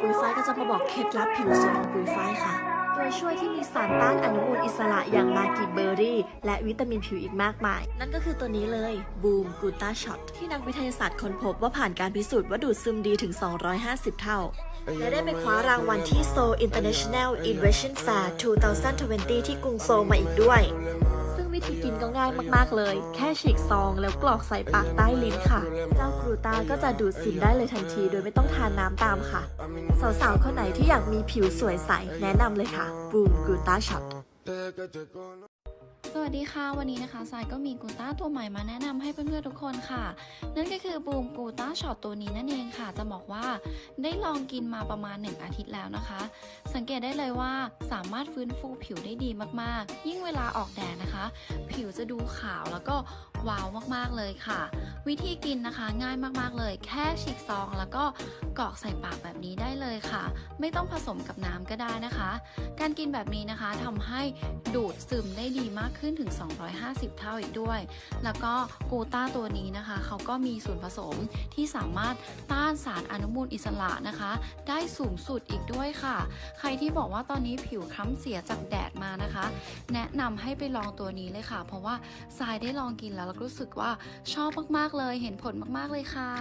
ปุยฝ้ายก็จะมาบอกเคล็ดลับผิวสวยของปุยฝ้ายค่ะโดยช่วยที่มีสารต้านอนุมูลอิสระอย่างมากิเบอร์รี่ และวิตามินผิวอีกมากมาย นั่นก็คือตัวนี้เลยบูมกูต้าช็อตที่นักวิทยาศาสตร์ค้นพบว่าผ่านการพิสูจน์ว่าดูดซึมดีถึง 250 เท่า และได้ไปคว้ารางวัลที่ Seoul International Innovation Fair 2020 ที่กรุงโซลมาอีกด้วย วิธีกินก็ง่ายมากๆเลย แค่ฉีกซองแล้วกรอกใส่ปากใต้ลิ้นค่ะ เจ้ากรูตาก็จะดูดซึมได้เลยทันที โดยไม่ต้องทานน้ำตามค่ะ สาวๆ คนไหนที่อยากมีผิวสวยใส แนะนำเลยค่ะบูมกรูตาช็อต สวัสดีค่ะ วันนี้นะคะสายก็มีกูต้าตัวใหม่มาแนะนำให้เพื่อนๆทุกคนค่ะ นั่นก็คือบูมกูต้าช็อตตัวนี้นั่นเองค่ะ จะบอกว่าได้ลองกินมาประมาณ 1 อาทิตย์แล้วนะคะ สังเกตได้เลยว่าสามารถฟื้นฟูผิวได้ดีมากๆ ยิ่งเวลาออกแดดนะคะ ผิวจะดูขาวแล้วก็ว้าวมากๆเลยค่ะ วิธีกินนะคะง่ายมากๆเลย แค่ฉีกซอง แล้วก็กรอกใส่ปากแบบนี้ได้เลยค่ะ ไม่ต้องผสมกับน้ำก็ได้นะคะ การกินแบบนี้นะคะทำให้ดูดซึมได้ดีมากขึ้นถึง 250 เท่าอีกด้วย แล้วก็กูต้าตัวนี้นะคะ เขาก็มีส่วนผสมที่สามารถต้านสารอนุมูลอิสระนะคะ ได้สูงสุดอีกด้วยค่ะ ใครที่บอกว่าตอนนี้ผิวคล้ำเสียจากแดดมานะคะ แนะนำให้ไปลองตัวนี้เลยค่ะ เพราะว่าทรายได้ลองกินแล้วแล้วรู้สึกว่าชอบมากๆเลย เห็นผลมากๆเลยค่ะ